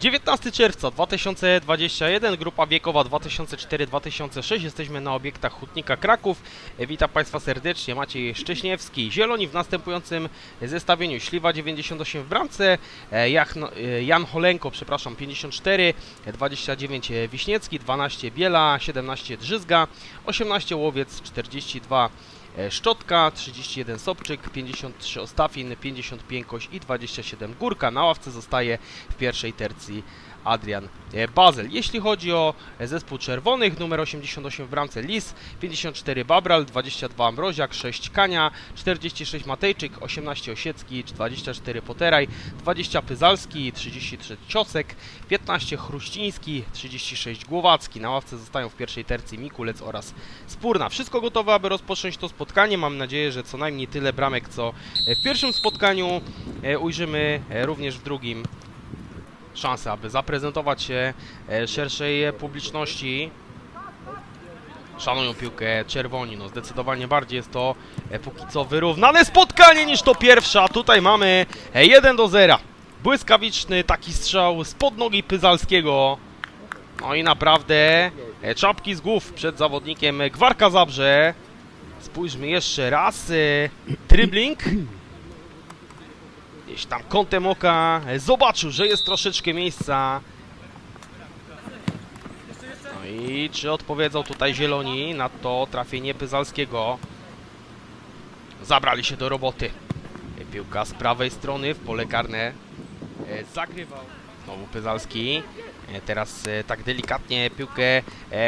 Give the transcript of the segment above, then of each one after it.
19 czerwca 2021, grupa wiekowa 2004-2006. Jesteśmy na obiektach Hutnika Kraków. Witam Państwa serdecznie. Maciej Szcześniewski. Zieloni w następującym zestawieniu. Śliwa 98 w bramce, e, Jachno, e, Jan Holenko, przepraszam, 54, e, 29 Wiśniecki, 12 Biela, 17 Drzyzga, 18 Łowiec, 42 e, Szczotka, 31 Sobczyk, 53 Ostafin, 50 Piękoś i 27 Górka. Na ławce zostaje w pierwszej tercji Adrian e, Bazel. Jeśli chodzi o zespół czerwonych, numer 88 w bramce Lis, 54 Babral, 22 Mroziak, 6 Kania, 46 Matejczyk, 18 Osiecki, 24 Poteraj, 20 Pyzalski, 33 Ciosek, 15 Chruściński, 36 Głowacki. Na ławce zostają w pierwszej tercji Mikulec oraz Spórna. Wszystko gotowe, aby rozpocząć to spotkanie. Mam nadzieję, że co najmniej tyle bramek, co w pierwszym spotkaniu e, ujrzymy e, również w drugim szansę, aby zaprezentować się e, szerszej e, publiczności. Szanują piłkę czerwoni, no zdecydowanie bardziej jest to e, póki co wyrównane spotkanie niż to pierwsze, a tutaj mamy e, 1 do 0. Błyskawiczny taki strzał spod nogi Pyzalskiego. No i naprawdę e, czapki z głów przed zawodnikiem e, Gwarka Zabrze. Spójrzmy jeszcze raz. e, Dribbling. Gdzieś tam kątem oka zobaczył, że jest troszeczkę miejsca. No i czy odpowiedzą tutaj zieloni na to trafienie Pyzalskiego? Zabrali się do roboty. Piłka z prawej strony w pole karne. E, Zagrywał. Znowu Pyzalski. E, Teraz e, tak delikatnie piłkę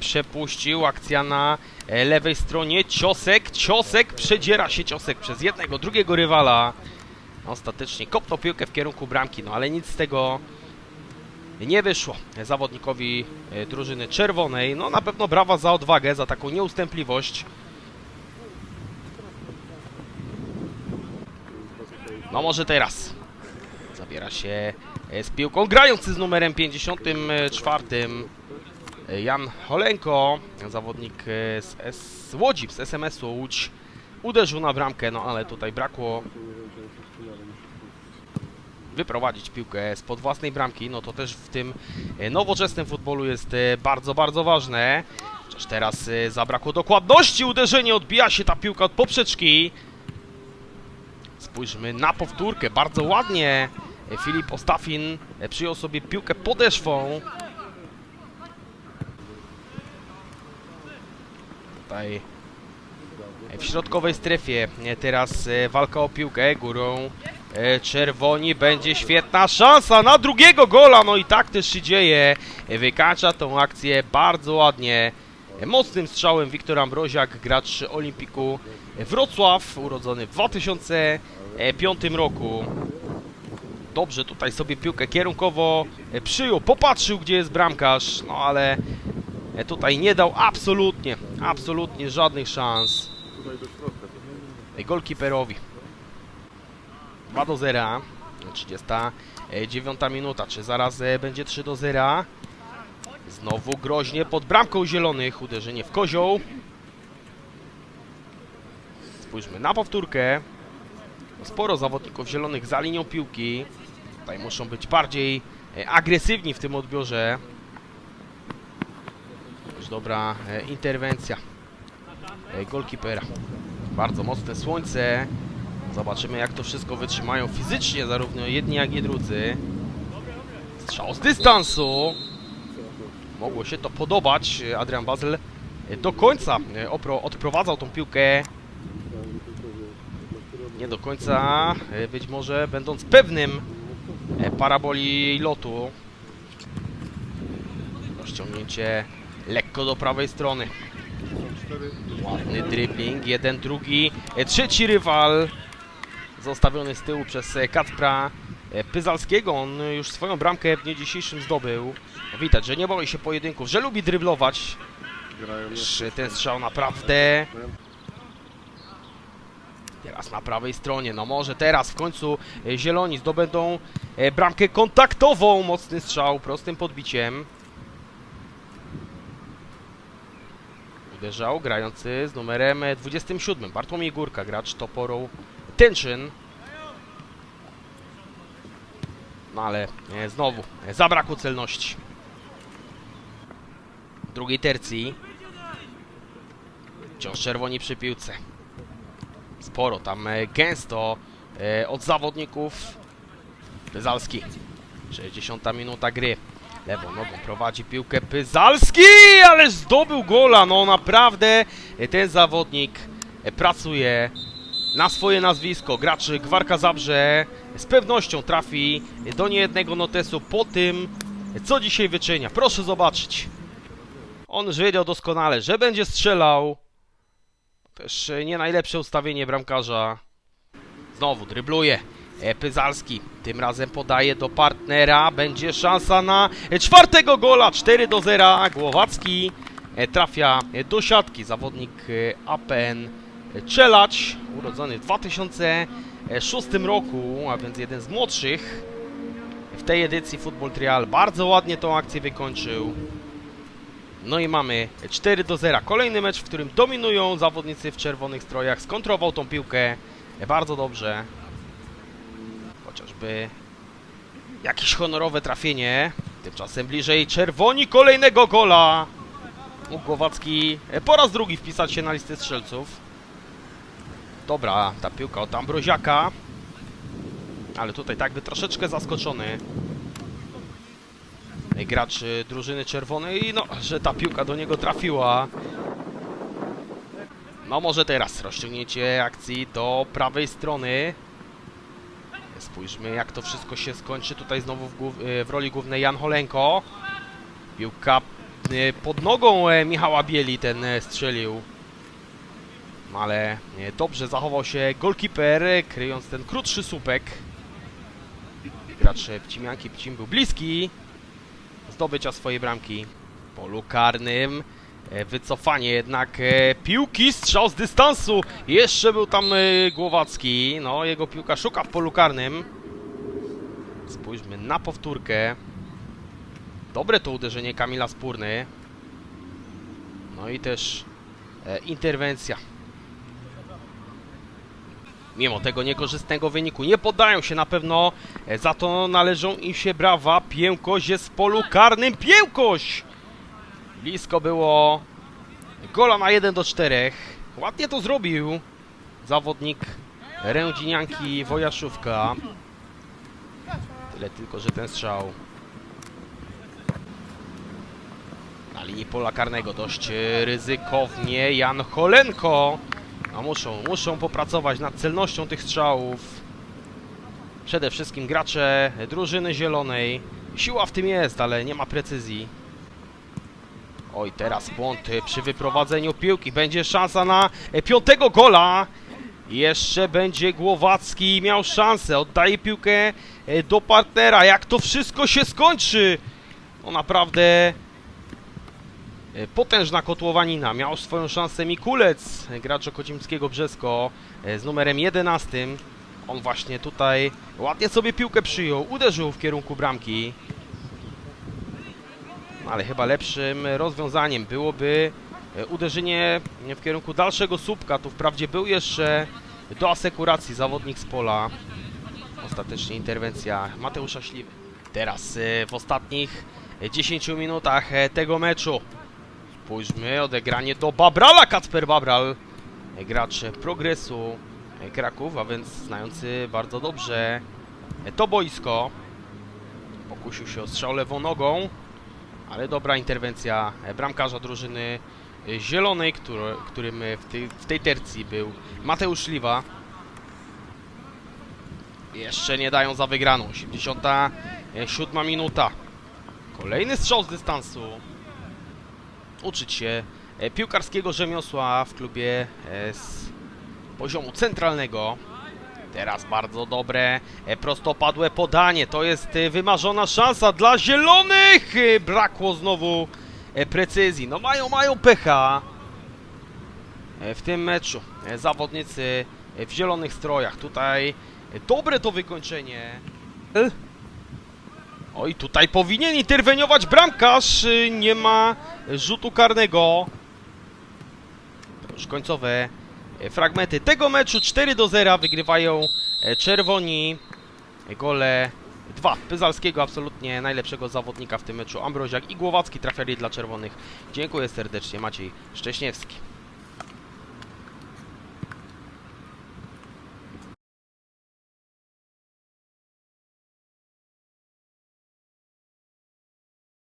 przepuścił. Akcja na lewej stronie. Ciosek, ciosek, przedziera się ciosek przez jednego, drugiego rywala. Ostatecznie kopnął piłkę w kierunku bramki, no ale nic z tego nie wyszło zawodnikowi e, drużyny czerwonej. No na pewno brawa za odwagę, za taką nieustępliwość. No może teraz zabiera się e, z piłką grający z numerem 54 e, Jan Holenko, zawodnik z S Łodzi, z SMS-u Łódź uderzył na bramkę, no ale tutaj brakło wyprowadzić piłkę spod własnej bramki, no to też w tym e, nowoczesnym futbolu jest e, bardzo, bardzo ważne. Chociaż teraz e, zabrakło dokładności, uderzenie, odbija się ta piłka od poprzeczki. Spójrzmy na powtórkę, bardzo ładnie Filip Ostafin przyjął sobie piłkę podeszwą. Tutaj w środkowej strefie teraz walka o piłkę górą czerwoni będzie świetna szansa na drugiego gola, no i tak też się dzieje. E, Wykańcza tą akcję bardzo ładnie. E, Mocnym strzałem Wiktor Ambroziak, gracz Olimpiku Wrocław, urodzony w 2005 roku. Dobrze tutaj sobie piłkę kierunkowo e, przyjął, popatrzył gdzie jest bramkarz, no ale e, tutaj nie dał absolutnie, absolutnie żadnych szans e, golkiperowi. 2 do 0. 39 minuta. Czy zaraz e, będzie 3 do 0? Znowu groźnie pod bramką zielonych. Uderzenie w kozioł. Spójrzmy na powtórkę. Sporo zawodników zielonych za linią piłki. Tutaj muszą być bardziej e, agresywni w tym odbiorze. Już dobra e, interwencja golkipera. Bardzo mocne słońce. Zobaczymy jak to wszystko wytrzymają fizycznie zarówno jedni jak i drudzy. Strzał z dystansu. Mogło się to podobać. Adrian Bazel do końca e, odprowadzał tą piłkę. Nie do końca, e, być może będąc pewnym e, paraboli lotu. Rozciągnięcie lekko do prawej strony. Ładny dribbling, jeden, drugi, e, trzeci rywal zostawiony z tyłu przez e, Kacpra e, Pyzalskiego. On już swoją bramkę w dniu dzisiejszym zdobył. Widać, że nie boi się pojedynków, że lubi dryblować. Ten strzał naprawdę... Teraz na prawej stronie, no może teraz w końcu e, zieloni zdobędą bramkę kontaktową. Mocny strzał prostym podbiciem. Uderzał grający z numerem e, 27. Bartłomiej Górka, gracz toporą Tenczyn. No ale e, znowu zabrakło celności. Drugiej tercji wciąż czerwoni przy piłce. Sporo tam e, gęsto e, od zawodników. Pyzalski. 60 minuta gry. Lewą nogą prowadzi piłkę Pyzalski, ale zdobył gola. No naprawdę e, ten zawodnik pracuje na swoje nazwisko. Gracz Gwarka Zabrze z pewnością trafi do niejednego notesu po tym, co dzisiaj wyczynia. Proszę zobaczyć. On już wiedział doskonale, że będzie strzelał. Też nie najlepsze ustawienie bramkarza. Znowu drybluje. E, Pyzalski tym razem podaje do partnera. Będzie szansa na czwartego gola. 4 do 0. Głowacki e, trafia do siatki. Zawodnik e, APN Czelacz, urodzony w 2006 roku, a więc jeden z młodszych w tej edycji Football Trial. Bardzo ładnie tą akcję wykończył. No i mamy 4 do 0. Kolejny mecz, w którym dominują zawodnicy w czerwonych strojach. Skontrował tą piłkę bardzo dobrze. Chociażby jakieś honorowe trafienie. Tymczasem bliżej czerwoni kolejnego gola. Mógł Głowacki po raz drugi wpisać się na listę strzelców. Dobra, ta piłka od Ambroziaka. Ale tutaj tak by troszeczkę zaskoczony gracz drużyny czerwonej, no, że ta piłka do niego trafiła. No może teraz rozciągnięcie akcji do prawej strony. Spójrzmy jak to wszystko się skończy. Tutaj znowu w, y, w roli głównej Jan Holenko. Piłka y, pod nogą e, Michała Bieli ten e, strzelił. Ale e, dobrze zachował się golkiper, e, kryjąc ten krótszy słupek. Gracz Pcimianki Pcim był bliski zdobycia swojej bramki. W polu karnym. E, Wycofanie jednak e, piłki, strzał z dystansu. Jeszcze był tam Głowacki. No, jego piłka szuka w polu karnym. Spójrzmy na powtórkę. Dobre to uderzenie Kamila Spórny. No i też interwencja. Mimo tego niekorzystnego wyniku nie poddają się na pewno. E, Za to należą im się brawa. Piękoś jest w polu karnym. Piękoś! Blisko było gola na 1 do 4. Ładnie to zrobił zawodnik Rędzinianki Wojaszówka. Tyle tylko, że ten strzał na linii pola karnego dość ryzykownie. Jan Holenko. A muszą, muszą popracować nad celnością tych strzałów. Przede wszystkim gracze drużyny zielonej. Siła w tym jest, ale nie ma precyzji. Oj, teraz błąd przy wyprowadzeniu piłki. Będzie szansa na piątego gola. Jeszcze będzie Głowacki miał szansę. Oddaje piłkę do partnera. Jak to wszystko się skończy? No naprawdę potężna kotłowanina. Miał swoją szansę Mikulec, e, gracz Okocimskiego Brzesko e, z numerem 11. On właśnie tutaj ładnie sobie piłkę przyjął, uderzył w kierunku bramki. No, ale chyba lepszym rozwiązaniem byłoby e, uderzenie w kierunku dalszego słupka. Tu wprawdzie był jeszcze do asekuracji zawodnik z pola. Ostatecznie interwencja Mateusza Śliwy. Teraz e, w ostatnich e, 10 minutach e, tego meczu Spójrzmy, odegranie do Babrala, Kacper Babral, gracz Progresu Kraków, a więc znający bardzo dobrze to boisko. Pokusił się o strzał lewą nogą, ale dobra interwencja bramkarza drużyny zielonej, który, którym w tej, w tej tercji był Mateusz Śliwa. Jeszcze nie dają za wygraną. 87 minuta. Kolejny strzał z dystansu uczyć się e, piłkarskiego rzemiosła w klubie e, z poziomu centralnego. Teraz bardzo dobre, e, prostopadłe podanie. To jest wymarzona szansa dla zielonych. Brakło znowu precyzji. No mają, mają pecha w tym meczu. Zawodnicy w zielonych strojach. Tutaj dobre to wykończenie. Oj, tutaj powinien interweniować bramkarz. Nie ma rzutu karnego. To już końcowe e, fragmenty tego meczu. 4 do 0 wygrywają e, czerwoni. Gole 2. Pyzalskiego, absolutnie najlepszego zawodnika w tym meczu. Ambroziak i Głowacki trafiali dla czerwonych. Dziękuję serdecznie, Maciej Szcześniewski.